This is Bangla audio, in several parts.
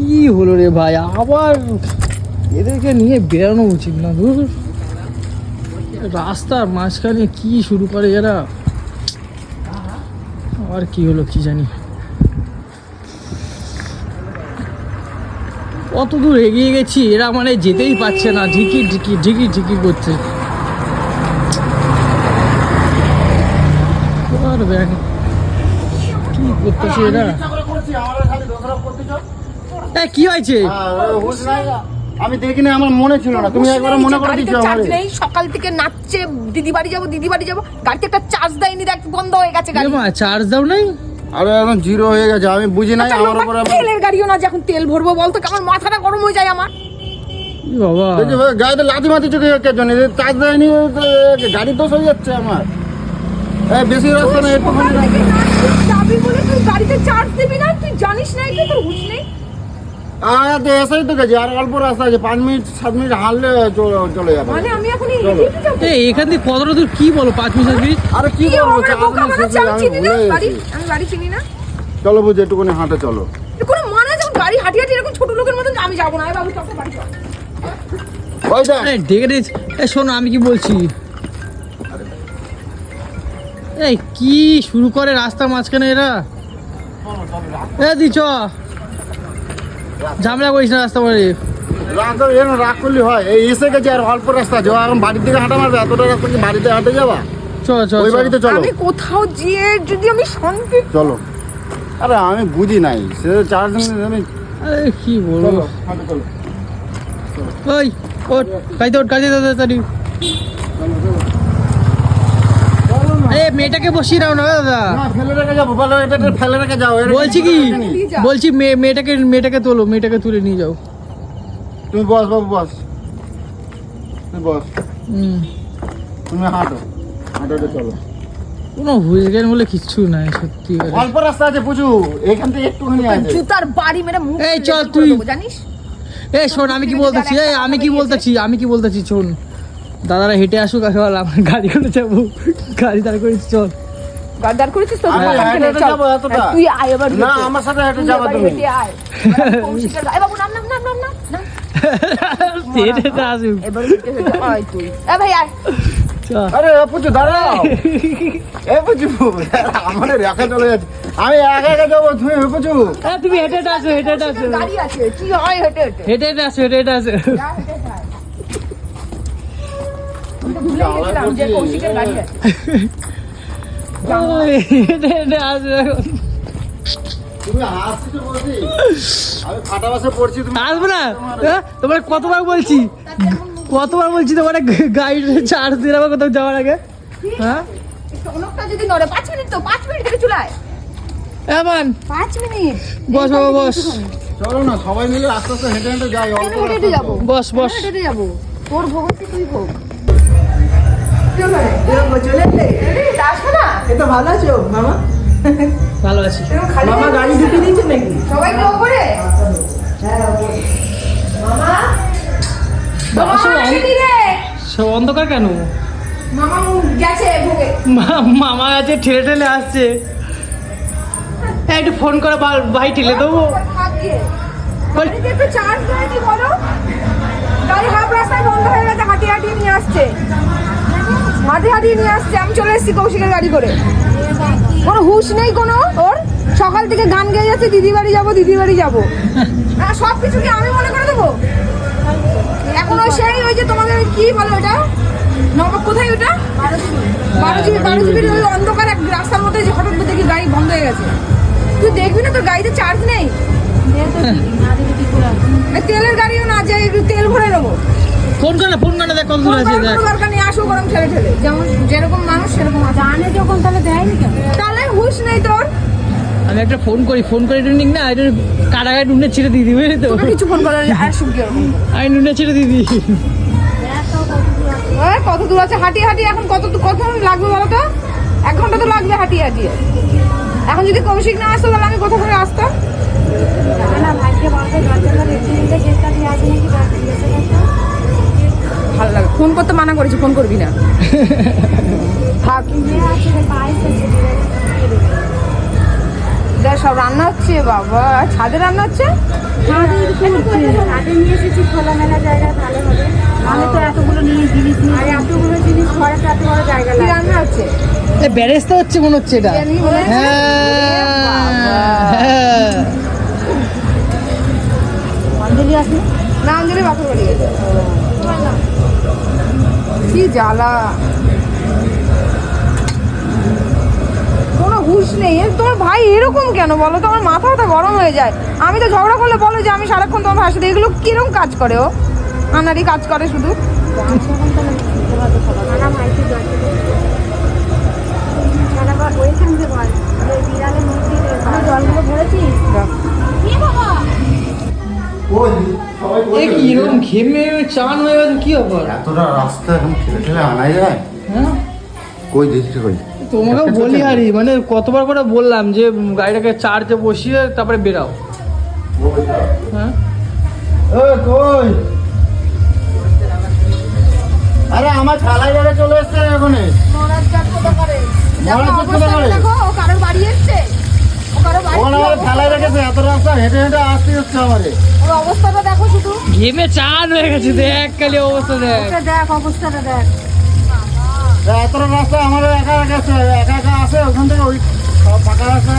কি হলো রে ভাই? আবার এদেরকে নিয়ে বেরানো উচিত না, ধুর। রাস্তার মাঝখানে কি শুরু করে এরা? আর কি হলো কি জানি। কত দূর এগিয়ে গেছি, এরা মানে যেতেই পারছে না ঢিকি ঢিকি ঢিকি ঢিকি করছে। কি করতেছে এরা? এ, কি হয়েছে? আমি দেখিনি আমার মনে ছিল না। তুমি একবার মনে করে দিচ্ছ চার্জ নেই সকাল থেকে নাচছে দিদি বাড়ি যাব দিদি বাড়ি যাব গাড়িতে একটা চার্জ দেয়নি দেখ বন্ধ হয়ে গেছে গাড়ি। মা চার্জ দাও নাই? আরে এখন জিরো হয়ে গেছে আমি বুঝি নাই আচ্ছা, আমার উপরে আবার- তেলের গাড়িও না যখন তেল ভরবো বলতো আমার মাথাটা গরম হয়ে যায় আমার। বাবা। গাড়িতে লাথি মাতি চোখে যাচ্ছে জন্য? চার্জ দেয়নি তো, গাড়ি তো হয়ে যাচ্ছে আমার। এই বেশি রাস্তা না একটু যাবি বলে তুই গাড়িতে চার্জ দিবি না তুই জানিস না কি তোর হুঁশ নেই। আর তো এসেই তো গেছি আর অল্প রাস্তা আছে পাঁচ মিনিট সাত মিনিট হাঁটলে চলে- চলে যাবে। মানে আমি এখন এই থেকে কতটা দূর? কি বলো পাঁচ মিনিট সাত আরে কি আমি বাড়ি চিনি না? চলো বুঝি একটুখানি হাঁটে চলো। এর কোনো মানে যখন গাড়ি হাঁটি হাঁটি এরকম ছোট লোকের মতন আমি যাব না। বাবু চল বাড়ি চল। ওই দেখ। ডেকে দিয়েছে এ শোনো আমি কি বলছি? এই কি শুরু করে রাস্তা মাঝখানে এরা? এ দিছ ঝামেলা করিস না রাস্তা রাগ করে এরকম রাগ করলে হয়। এই এসে গেছে আর অল্প রাস্তা। ও এখন বাড়ির দিকে হাঁটা মারবে এতটা রাস্তা কি বাড়িতে হাঁটে যাবা? চ চ ওই বাড়িতে চলো। আমি কোথাও গিয়ে যদি আমি শান্তি চলো। আরে আমি বুঝি নাই। সে চার দিন আমি আরে কি বলব? চলো চলো। ওই ওট গাড়িতে ওট গাড়িতে তাড়াতাড়ি আরে মেয়েটাকে বসিয়ে দাও না দাদা। না ফেলে রেখে যাব বলো এটা এটা ফেলে রেখে যাও বলছি কি। বলছি মেয়ে মেয়েটাকে মেয়েটাকে তোলো মেয়েটাকে তুলে নিয়ে যাও। তুমি বস বাবু বস। তুমি বস। তুমি হাঁটো। হাঁটো হাঁটো চলো। কোনো বলে কিচ্ছু নাই সত্যি অল্প রাস্তা আছে পুচু এখান থেকে একটুখানি আছে। জুতার বাড়ি মেরে মুখ এই চল তুই। জানিস? এই শোন আমি কি বলতেছি? এই আমি কি বলতেছি? আমি কি বলতেছি? শোন। দাদারা হেঁটে আসুক আসলে আমার গাড়ি করে যাব। গাড়ি দাঁড় করেছি চল। করেছিস তো? তুই আয় এবার না হেঁটে। আমার সাথে হেঁটে যাব তুমি। হেঁটে আয়। এবার কৌশিকের গা- এ বাবু, নাম, নাম, নাম, নাম, নাম, নাম। হেঁটে হেঁটে আসুক। এবার হেঁটে হেঁটে আয় তুই। এ ভাই আয়। আরে এ পুচু দাঁড়াও। এ পুচু আমার রেখা চলে যাচ্ছে। আমি একা একা যাব তুমি হেঁটে হেঁটে আসো হেঁটে আসো। গাড়ি আছে, হেঁটে হেঁটে। হেঁটে হেঁটে আসো হেঁটে হেঁটে আসো। আসব না? হ্যাঁ? তোমার কতবার বলছি? কতবার বলছি তোমার গাড়ির চার্জ দিয়ে আবার কোথাও যাওয়ার আগে? হ্যাঁ? যদি নড়ে, পাঁচ মিনিট তো, পাঁচ মিনিট থেকে চলে এমন পাঁচ মিনিট। বস বাবা বস। চলো না সবাই মিলে আস্তে আস্তে হেঁটে হেঁটে যাই অল্প হেঁটে যাব। বস বস। হেঁটে হেঁটে যাব। তোর ভোগ তুই ভোগ। চলে এলে? আসবে না। এ তো ভালো আছো মামা? ভালো আছি। মামা গাড়ি ঢুকিয়ে দিয়েছে নাকি? সবাই কি ওপরে? বাবা, সব। সব অন্ধকার কেন? মামা গেছে ভোগে মামা আছে ঠেলে ঠেলে আসছে। একটু ফোন করে ভাই ঠেলে দেবো। একটু চার্জ দেয়নি বলো? গাড়ি হাফ রাস্তায় বন্ধ হয়ে গেছে হাঁটিয়ে হাঁটিয়ে নিয়ে আসছে। হাঁটিয়ে হাঁটিয়ে নিয়ে আসছে আমি চলে এসেছি কৌশিকের গাড়ি করে। কোনো হুশ নেই কোনো ওর। সকাল থেকে গান গেয়ে যাচ্ছে দিদি বাড়ি যাব দিদি বাড়ি যাব। হ্যাঁ সব কিছু কি আমি মনে করে দেবো? এখন ওই সেই ওই যে তোমাদের কি বলো ওটা? নবাব কোথায় ওটা? বারো জিবি বারো জিবির ওই অন্ধকার এক রাস্তার মধ্যে যে হঠাৎ দেখি গাড়ি বন্ধ হয়ে গেছে। তুই দেখবি না তোর গাড়িতে চার্জ নেই? তেলের গাড়িও না যে একটু তেল ভরে নেব। ফোন করে ফোন করে দেখ কত দূর আছে দেখ। দরকার নেই আসো গরম ঠেলে ঠেলে। যেমন যেরকম মানুষ সেরকম জানে যখন তাহলে দেয়নি কেন? তাহলে হুশ নেই তোর। আমি একটা ফোন করি ফোন করে একটু নিক না একটু কাটাকাটি নুনে ছেড়ে দিয়ে দিবে তো? কিছু ফোন করে আসুক এরকম আমি নুনে ছেড়ে দিয়ে দিই ওই কত দূর আছে? হাঁটিয়ে হাঁটিয়ে এখন কত দূর- কত লাগবে বলো তো? এক ঘণ্টা তো লাগবে হাঁটিয়ে হাঁটিয়ে এখন যদি কৌশিক না আসতো তাহলে আমি কোথা করে আসতাম? ভালো লাগে ফোন করতে মানা করেছি ফোন করবি না। থাক। দেখ সব রান্না হচ্ছে বাবা। ছাদে রান্না হচ্ছে? আগে নিয়ে এসেছি খোলামেলা ভালো হবে। আমি তো এতগুলো নিয়ে জিনিস নিয়ে আর এতগুলো জিনিস ঘরে এত বড় জায়গা লাগে রান্না হচ্ছে? এ হচ্ছে মনে হচ্ছে এটা? হ্যাঁ। জ্বালা। কোনো হুশ নেই। তোমার ভাই এরকম কেন বলো তো? আমার মাথা ব্যথা গরম হয়ে যায়। আমি তো ঝগড়া করলে বলো যে আমি সারাক্ষণ তোমার ভাষা এগুলো কীরকম কাজ করে ও? আনারি কাজ করে শুধু? ঘেমে চান হয়ে গেছে কি ব্যাপার? এতটা রাস্তা এখন ঠেলে ঠেলে আনা যায়? হ্যাঁ? কই দিচ্ছি কই? তোমাকেও বলি হারি মানে কতবার করে বললাম যে গাড়িটাকে চার্জে বসিয়ে তারপরে বেরাও। হ্যাঁ? এ কই? আরে আমার চলে এসছে এখানে মহারাজ কাজ কোথা করে। দেখো মহারাজ কাজ কোথা করে? দেখো ও কারোর বাড়ি এসছে? অবস্থাটা দেখো শুধু। ঘেমে চান হয়ে গেছে দেখ খালি অবস্থা দেখ। দেখ অবস্থাটা দেখ। এতটা রাস্তা আমার একা একা একা একা আসে ওখান থেকে ওই ফাঁকা রাস্তা।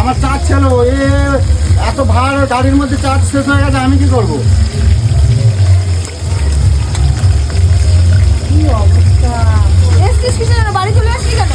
আমার চার্জ ছিল এ এত ভাড় গাড়ির মধ্যে চার্জ শেষ হয়ে গেছে আমি কি করব? কি অবস্থা? বাড়ি চলে আসলি কেন?